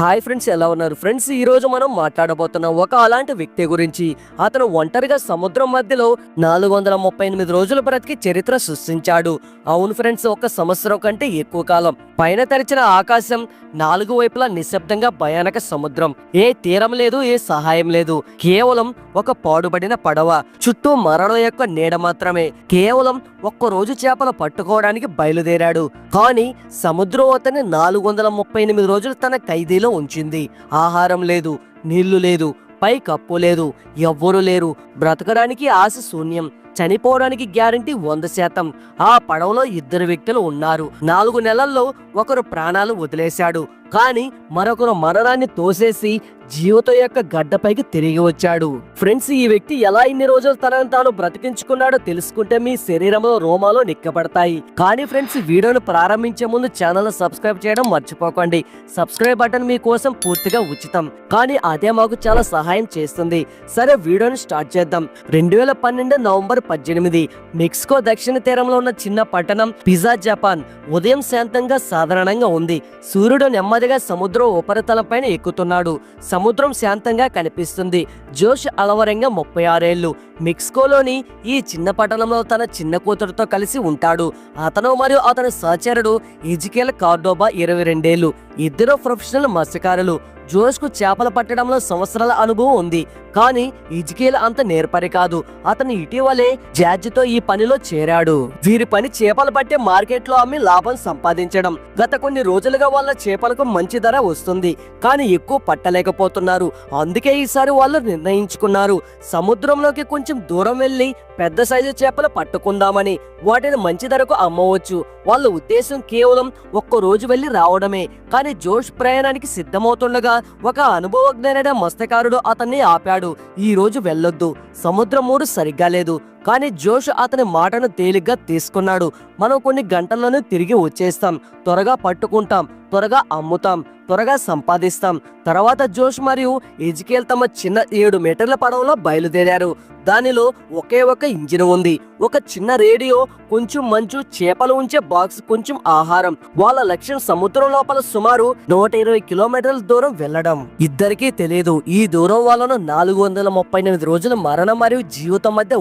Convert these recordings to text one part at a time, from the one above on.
Hi friends ఎలా ఉన్నారు? Friends ఈ రోజు మనం మాట్లాడబోతున్నాం ఒక అలాంటి వ్యక్తి గురించి. అతను ఒంటరిగా సముద్రం మధ్యలో నాలుగు వందల ముప్పై ఎనిమిది రోజులు బ్రతికి చరిత్ర సృష్టించాడు. అవును ఫ్రెండ్స్ ఒక సంవత్సరం కంటే ఎక్కువ కాలం. పైన తెరిచిన ఆకాశం నాలుగు వైపులా నిశ్శబ్దంగా భయానక సముద్రం. ఏ తీరం లేదు ఏ సహాయం లేదు. కేవలం ఒక పాడుబడిన పడవ. చుట్టూ మరణం యొక్క నీడ మాత్రమే. కేవలం ఒక్క రోజు చేపలు పట్టుకోవడానికి బయలుదేరాడు. కానీ సముద్రం అతన్ని నాలుగు వందల ముప్పై ఎనిమిది రోజులు తన ఖైదీలో ఉంచింది. ఆహారం లేదు నీళ్ళు లేదు పై కప్పు లేదు ఎవ్వరూ లేరు. బ్రతకడానికి ఆశ శూన్యం చనిపోవడానికి గ్యారంటీ వంద శాతం. ఆ పడవలో ఇద్దరు వ్యక్తులు ఉన్నారు. నాలుగు నెలల్లో ఒకరు ప్రాణాలు వదిలేశాడు. కానీ మరొకరు మరణాన్ని తోసేసి జీవితం యొక్క గడ్డపైకి తిరిగి వచ్చాడు. ఫ్రెండ్స్ ఈ వ్యక్తి ఎలా ఇన్ని రోజులు తనను తాను బ్రతికించుకున్నాడో తెలుసుకుంటే మీ శరీరంలో రోమాలు నిక్కబడతాయి. కానీ ఫ్రెండ్స్ వీడియోను ప్రారంభించే ముందు ఛానల్ సబ్స్క్రైబ్ చేయడం మర్చిపోకండి. సబ్స్క్రైబ్ బటన్ మీకోసం పూర్తిగా ఉచితం. కానీ అదే మాకు చాలా సహాయం చేస్తుంది. సరే వీడియోను స్టార్ట్ చేద్దాం. రెండు వేల పన్నెండు నవంబర్ పద్దెనిమిది మెక్సికో దక్షిణ తీరంలో ఉన్న చిన్న పట్టణం పిజా జపాన్. ఉదయం శాంతంగా సాధారణంగా ఉంది. సూర్యుడు నెమ్మదిగా సముద్రం ఉపరితలంపైన ఎక్కుతున్నాడు. సముద్రం శాంతంగా కనిపిస్తుంది. జోష్ అలవరంగా ముప్పై ఆరేళ్ళు మెక్సికోలోని ఈ చిన్న పట్టణంలో తన చిన్న కూతురుతో కలిసి ఉంటాడు. అతను మరియు అతని సహచరుడు ఇజికేల్ కార్డోబా ఇరవై రెండేళ్ళు ఇద్దరు ప్రొఫెషనల్ మత్స్యకారులు. జోష్కు చేపలు పట్టడంలో సంవత్సరాల అనుభవం ఉంది. కానీ ఇజికేల్ అంత నేర్పరి కాదు. అతను ఇటీవలే జార్జితో ఈ పనిలో చేరాడు. వీరి పని చేపలు పట్టే మార్కెట్లో అమ్మి లాభం సంపాదించడం. గత కొన్ని రోజులుగా వాళ్ళ చేపలకు మంచి ధర వస్తుంది. కానీ ఎక్కువ పట్టలేకపోతున్నారు. అందుకే ఈసారి వాళ్ళు నిర్ణయించుకున్నారు. సముద్రంలోకి కొంచెం దూరం వెళ్ళి పెద్ద సైజు చేపలు పట్టుకుందామని వాటిని మంచి ధరకు అమ్మవచ్చు. వాళ్ళ ఉద్దేశం కేవలం ఒక్క రోజు వెళ్ళి రావడమే. కానీ జోష్ ప్రయాణానికి సిద్ధమవుతుండగా ఒక అనుభవజ్ఞనైన మత్స్యకారుడు అతన్ని ఆపాడు. ఈ రోజు వెళ్ళొద్దు. సముద్రమూరు సరిగ్గా లేదు. కానీ జోష్ అతని మాటను తేలిగ్గా తీసుకున్నాడు. మనం కొన్ని గంటల్లోనే తిరిగి వచ్చేస్తాం. త్వరగా పట్టుకుంటాం. త్వరగా అమ్ముతాం. త్వరగా సంపాదిస్తాం. తర్వాత జోష్ మరియు ఎజికేల్ తమ చిన్న ఏడు మీటర్ల పడవలో బయలుదేరారు. దానిలో ఒకే ఒక ఇంజిన్ ఉంది. ఒక చిన్న రేడియో కొంచెం మంచు చేపలు ఉంచే బాక్స్ కొంచెం ఆహారం. వాళ్ళ లక్ష్యం సముద్రం లోపల సుమారు నూట ఇరవై కిలోమీటర్ల దూరం వెళ్ళడం. ఇద్దరికీ తెలియదు ఈ దూరం వాళ్ళను నాలుగు వందల ముప్పై ఎనిమిది రోజుల మరణం మరియు జీవితం మధ్య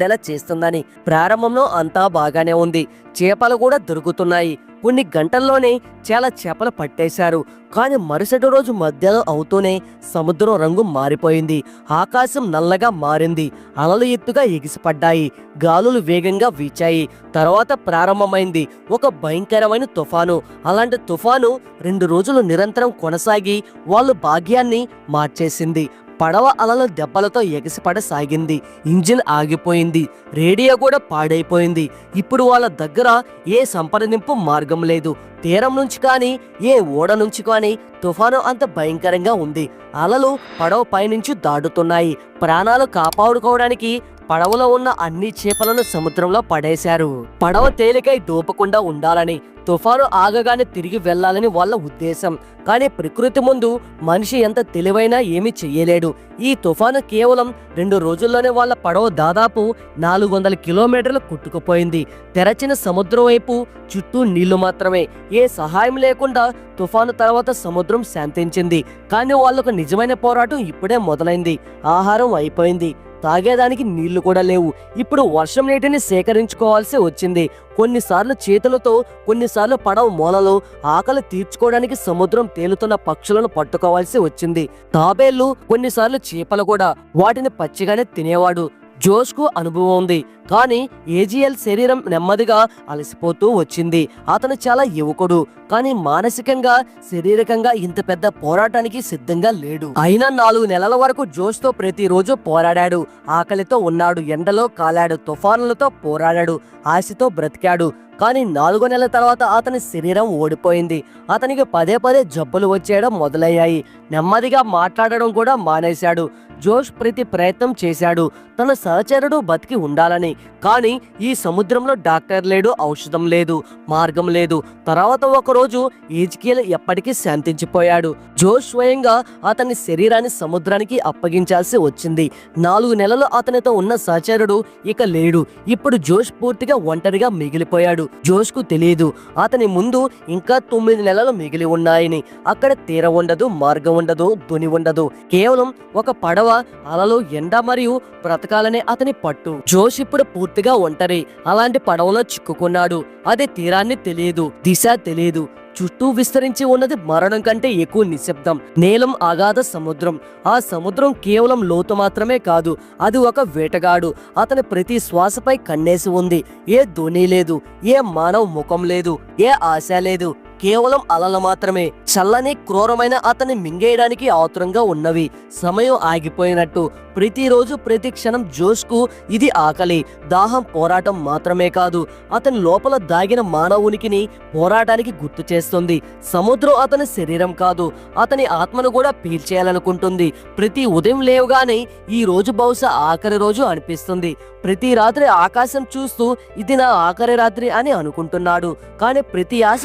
ఊగిసలాడేలా చేస్తుందని ప్రారంభంలో అంతా బాగానే ఉంది. చేపలు కూడా దొరుకుతున్నాయి. కొన్ని గంటల్లోనే చాలా చేపలు పట్టేశారు. కానీ మరుసటి రోజు మధ్యలో అవుతూనే సముద్రం రంగు మారిపోయింది. ఆకాశం నల్లగా మారింది. అలలు ఎత్తుగా ఎగిసిపడ్డాయి. గాలులు వేగంగా వీచాయి. తర్వాత ప్రారంభమైంది ఒక భయంకరమైన తుఫాను. అలాంటి తుఫాను రెండు రోజులు నిరంతరం కొనసాగి వాళ్ళు భాగ్యాన్ని మార్చేసింది. పడవ అలల దెబ్బలతో ఎగసిపడసాగింది ఇంజిన్ ఆగిపోయింది. రేడియో కూడా పాడైపోయింది. ఇప్పుడు వాళ్ళ దగ్గర ఏ సంప్రదింపు మార్గం లేదు. తీరం నుంచి కానీ ఏ ఓడ నుంచి కానీ తుఫాను అంత భయంకరంగా ఉంది. అలలు పడవ పైనుంచి దాటుతున్నాయి. ప్రాణాలు కాపాడుకోవడానికి పడవలో ఉన్న అన్ని చేపలను సముద్రంలో పడేశారు. పడవ తేలికై దూపకుండా ఉండాలని తుఫాను ఆగగానే తిరిగి వెళ్ళాలని వాళ్ళ ఉద్దేశం. కానీ ప్రకృతి ముందు మనిషి ఎంత తెలివైనా ఏమీ చెయ్యలేడు. ఈ తుఫాను కేవలం రెండు రోజుల్లోనే వాళ్ళ పడవ దాదాపు నాలుగు వందల కిలోమీటర్లు కొట్టుకుపోయింది. తెరచిన సముద్రం వైపు చుట్టూ నీళ్ళు మాత్రమే. ఏ సహాయం లేకుండా తుఫాను తర్వాత సముద్రం శాంతించింది. కానీ వాళ్ళకు నిజమైన పోరాటం ఇప్పుడే మొదలైంది. ఆహారం అయిపోయింది. తాగేదానికి నీళ్ళు కూడా లేవు. ఇప్పుడు వర్షం నీటిని సేకరించుకోవాల్సి వచ్చింది. కొన్నిసార్లు చేతులతో కొన్నిసార్లు పడవ మూలలో ఆకలి తీర్చుకోవడానికి సముద్రం తేలుతున్న పక్షులను పట్టుకోవాల్సి వచ్చింది. తాబేళ్ళు కొన్నిసార్లు చేపలు కూడా వాటిని పచ్చిగానే తినేవాడు. జోష్కు అనుభవం ఉంది. కానీ ఏజిఎల్ శరీరం నెమ్మదిగా అలసిపోతూ వచ్చింది. అతను చాలా యువకుడు. కానీ మానసికంగా శారీరకంగా ఇంత పెద్ద పోరాటానికి సిద్ధంగా లేడు. అయినా నాలుగు నెలల వరకు జోష్తో ప్రతిరోజు పోరాడాడు. ఆకలితో ఉన్నాడు. ఎండలో కాలాడు. తుఫానులతో పోరాడాడు. ఆశతో బ్రతికాడు. కానీ నాలుగో నెలల తర్వాత అతని శరీరం ఓడిపోయింది. అతనికి పదే పదే జబ్బులు వచ్చేయడం మొదలయ్యాయి. నెమ్మదిగా మాట్లాడడం కూడా మానేశాడు. జోష్ ప్రతి ప్రయత్నం చేశాడు. తన సహచరుడు బతికి ఉండాలని. కానీ ఈ సముద్రంలో డాక్టర్ లేడు ఔషధం లేదు మార్గం లేదు. తర్వాత ఒకరోజు ఈజ్కేల్ ఎప్పటికీ శాంతించిపోయాడు. జోష్ స్వయంగా అతని శరీరాన్ని సముద్రానికి అప్పగించాల్సి వచ్చింది. నాలుగు నెలలు అతనితో ఉన్న సహచరుడు ఇక లేడు. ఇప్పుడు జోష్ పూర్తిగా ఒంటరిగా మిగిలిపోయాడు. జోష్కు తెలియదు. అతని ముందు ఇంకా తొమ్మిది నెలలు మిగిలి ఉన్నాయని. అక్కడ తీర ఉండదు మార్గం ఉండదు దుని ఉండదు. కేవలం ఒక పడవ అలలు ఎండ మరియు బ్రతకాలనే అతని పట్టు. జోష్ ఇప్పుడు పూర్తిగా ఒంటరి. అలాంటి పడవలో చిక్కుకున్నాడు. అది తీరాన్ని తెలియదు దిశ తెలియదు. చుట్టూ విస్తరించి ఉన్నది మరణం కంటే ఎక్కువ నిశ్శబ్దం. నీలం అగాధ సముద్రం. ఆ సముద్రం కేవలం లోతు మాత్రమే కాదు అది ఒక వేటగాడు. అతని ప్రతి శ్వాసపై కన్నేసి ఉంది. ఏ ధ్వని లేదు ఏ మానవ ముఖం లేదు ఏ ఆశ లేదు. కేవలం అలలు మాత్రమే. చల్లని క్రూరమైన అతన్ని మింగేయడానికి ఆతురంగా ఉన్నవి. సమయం ఆగిపోయినట్టు. ప్రతిరోజు ప్రతి క్షణం జోష్కు ఇది ఆకలి. దాహం పోరాటం మాత్రమే కాదు. అతని లోపల దాగిన మానవునికిని పోరాటానికి గుర్తు చేస్తుంది. సముద్రం అతని శరీరం కాదు. అతని ఆత్మను కూడా పీల్చేయాలనుకుంటుంది. ప్రతి ఉదయం లేవుగానే ఈ రోజు బహుశా ఆఖరి రోజు అనిపిస్తుంది. ప్రతి రాత్రి ఆకాశం చూస్తూ ఇది నా ఆఖరి రాత్రి అని అనుకుంటున్నాడు. కానీ ప్రతి ఆశ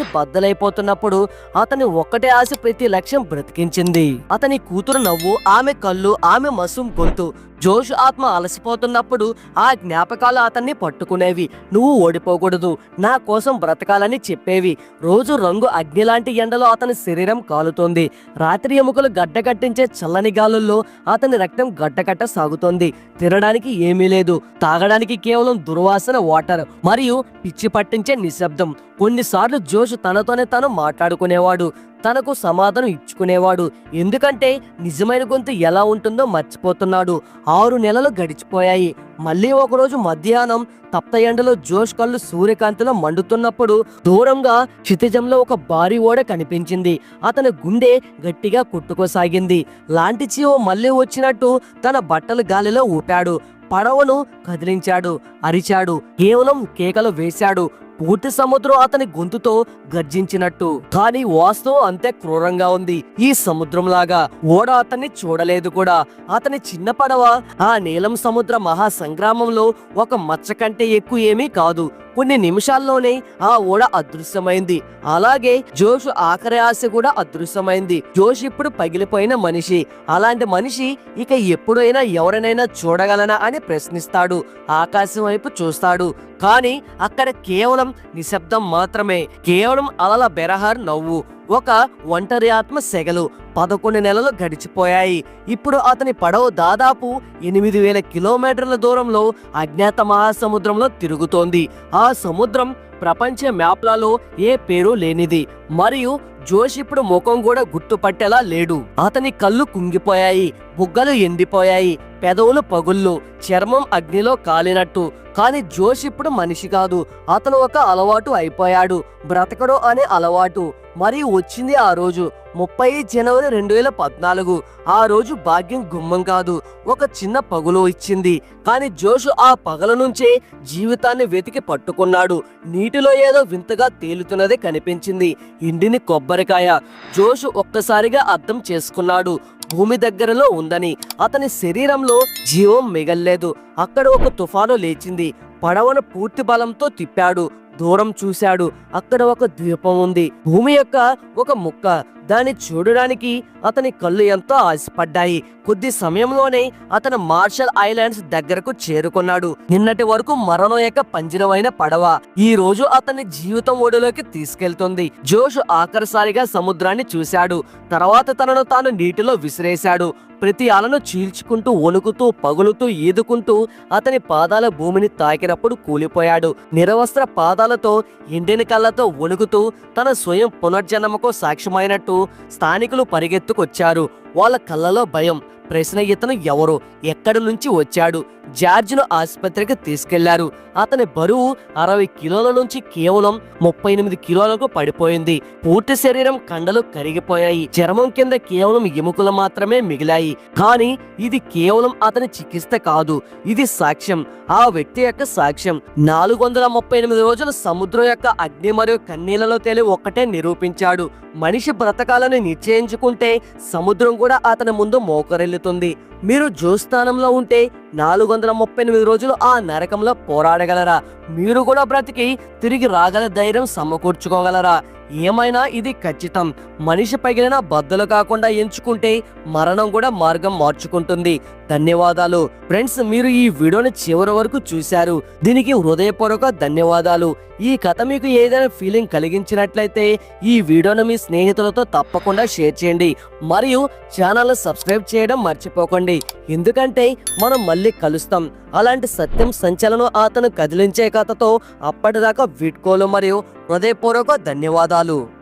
బద్దలైపోతున్నప్పుడు అతని ఒక్కటే ఆశ ప్రతి లక్ష్యం బ్రతికించింది. అతని కూతురు నవ్వు ఆమె కళ్ళు ఆమె మసుం గొంతు జోష్ ఆత్మ అలసిపోతున్నప్పుడు ఆ జ్ఞాపకాలు అతన్ని పట్టుకునేవి. నువ్వు ఓడిపోకూడదు నా కోసం బ్రతకాలని చెప్పేవి. రోజు రంగు అగ్ని లాంటి ఎండలో అతని శరీరం కాలుతోంది. రాత్రి ఎముకలు గడ్డకట్టించే చల్లని గాలుల్లో అతని రక్తం గడ్డకట్ట సాగుతోంది. తినడానికి ఏమీ లేదు తాగడానికి కేవలం దుర్వాసన వాటర్ మరియు పిచ్చి పట్టించే నిశ్శబ్దం. కొన్నిసార్లు జోష్ తనతోనే తను మాట్లాడుకునేవాడు. తనకు సమాధానం ఇచ్చుకునేవాడు. ఎందుకంటే నిజమైన గొంతు ఎలా ఉంటుందో మర్చిపోతున్నాడు. ఆరు నెలలు గడిచిపోయాయి. మళ్ళీ ఒకరోజు మధ్యాహ్నం తప్త ఎండలో జోష్ కళ్ళు సూర్యకాంతిలో మండుతున్నప్పుడు దూరంగా క్షితిజంలో ఒక భారీ ఓడ కనిపించింది. అతని గుండె గట్టిగా కొట్టుకోసాగింది. లాంటి చీవ మళ్ళీ వచ్చినట్టు తన బట్టలు గాలిలో ఊపాడు. పడవను కదిలించాడు అరిచాడు. కేవలం కేకలు వేశాడు. పూర్తి సముద్రం అతని గొంతుతో గర్జించినట్టు. కానీ వాస్తవం అంతే క్రూరంగా ఉంది. ఈ సముద్రం లాగా ఓడ అతన్ని చూడలేదు కూడా. అతని చిన్న పడవ ఆ నీలం సముద్ర మహా సంగ్రామంలో ఒక మచ్చ కంటే ఎక్కువ ఏమీ కాదు. కొన్ని నిమిషాల్లోనే ఆ ఓడ అదృశ్యమైంది. అలాగే జోష్ ఆఖరి ఆశ కూడా అదృశ్యమైంది. జోష్ ఇప్పుడు పగిలిపోయిన మనిషి. అలాంటి మనిషి ఇక ఎప్పుడైనా ఎవరినైనా చూడగలనా అని ప్రశ్నిస్తాడు. ఆకాశం వైపు చూస్తాడు. కానీ అక్కడ కేవలం నిశ్శబ్దం మాత్రమే. కేవలం అలల బెరహర్ నవ్వు. ఒక ఒంటరి ఆత్మ సెగలు పదకొండు నెలలు గడిచిపోయాయి. ఇప్పుడు అతని పడవ దాదాపు ఎనిమిది వేల కిలోమీటర్ల దూరంలో అజ్ఞాత మహాసముద్రంలో తిరుగుతోంది. ఆ సముద్రం ప్రపంచ మ్యాప్లలో ఏ పేరు లేనిది. మరియు జోష్ ఇప్పుడు ముఖం కూడా గుర్తుపట్టేలా లేడు. అతని కళ్ళు కుంగిపోయాయి బుగ్గలు ఎండిపోయాయి పెదవులు పగుళ్ళు చర్మం అగ్నిలో కాలినట్టు. కానీ జోష్ ఇప్పుడు మనిషి కాదు. అతను ఒక అలవాటు అయిపోయాడు. బ్రతకడు అనే అలవాటు. మరియు వచ్చింది ఆ రోజు. ముప్పై జనవరి రెండు వేల పద్నాలుగు. ఆ రోజు భాగ్యం గుమ్మం కాదు. ఒక చిన్న పగులు ఇచ్చింది. కానీ జోషు ఆ పగల నుంచే జీవితాన్ని వెతికి పట్టుకున్నాడు. నీటిలో ఏదో వింతగా తేలుతున్నది కనిపించింది. ఇండిని కొబ్బరికాయ. జోషు ఒక్కసారిగా అర్థం చేసుకున్నాడు. భూమి దగ్గరలో ఉందని. అతని శరీరంలో జీవం మిగల్లేదు. అక్కడ ఒక తుఫాను లేచింది. పడవను పూర్తి బలంతో తిప్పాడు. దూరం చూశాడు. అక్కడ ఒక ద్వీపం ఉంది. భూమి యొక్క ఒక ముక్క. దాన్ని చూడడానికి అతని కళ్ళు ఎంతో ఆశపడ్డాయి. కొద్ది సమయంలోనే అతను మార్షల్ ఐలాండ్స్ దగ్గరకు చేరుకున్నాడు. నిన్నటి వరకు మరణం యొక్క పంజరమైన పడవ. ఈ రోజు అతని జీవితం ఒడిలోకి తీసుకెళ్తుంది. జోష్ ఆఖరిసారిగా సముద్రాన్ని చూశాడు. తర్వాత తనను తాను నీటిలో విసిరేశాడు. ప్రతి అలను చీల్చుకుంటూ వణుకుతూ పగులుతూ ఈదుకుంటూ అతని పాదాల భూమిని తాకినప్పుడు కూలిపోయాడు. నిరవస్త్ర పాదాలతో ఎండిన కళ్ళతో వణుకుతూ తన స్వయం పునర్జన్మకు సాక్ష్యమైనట్టు స్థానికులు పరిగెత్తుకొచ్చారు. వాళ్ళ కళ్ళలో భయం. ప్రశ్న ఇతను ఎవరు? ఎక్కడి నుంచి వచ్చాడు? జార్జ్ను ఆసుపత్రికి తీసుకెళ్ళారు. అతని బరువు అరవై కిలోల నుంచి కేవలం ముప్పై ఎనిమిది కిలోలకు పడిపోయింది. పూర్తి శరీరం కండలు కరిగిపోయాయి. చర్మం కింద కేవలం ఎముకలు మాత్రమే మిగిలాయి. కానీ ఇది కేవలం అతని చికిత్స కాదు. ఇది సాక్ష్యం. ఆ వ్యక్తి యొక్క సాక్ష్యం. నాలుగు వందల ముప్పై ఎనిమిది రోజుల సముద్రం యొక్క అగ్ని మరియు కన్నీళ్ళలో తేలి ఒక్కటే నిరూపించాడు. మనిషి బ్రతకాలని నిశ్చయించుకుంటే సముద్రం కూడా అతని ముందు మోకరెళ్ళుతుంది మీరు జోస్థానంలో ఉంటే నాలుగు వందల ముప్పై ఎనిమిది రోజులు ఆ నరకంలో పోరాడగలరా? మీరు కూడా బ్రతికి తిరిగి రాగల ధైర్యం సమకూర్చుకోగలరా? ఏమైనా ఇది ఖచ్చితం. మనిషి పగిలిన బద్దలు కాకుండా ఎంచుకుంటే మరణం కూడా మార్గం మార్చుకుంటుంది. ధన్యవాదాలు. ఫ్రెండ్స్ మీరు ఈ వీడియోని చివరి వరకు చూశారు. దీనికి హృదయపూర్వక ధన్యవాదాలు. ఈ కథ మీకు ఏదైనా ఫీలింగ్ కలిగించినట్లయితే ఈ వీడియోను మీ స్నేహితులతో తప్పకుండా షేర్ చేయండి. మరియు ఛానల్ సబ్స్క్రైబ్ చేయడం మర్చిపోకండి. ఎందుకంటే మనం మళ్ళీ కలుస్తాం. అలాంటి సత్యం సంచలనం అతను కదిలించే కథతో అప్పటిదాకా వీడ్కోలు మరియు హృదయపూర్వక ధన్యవాదాలు.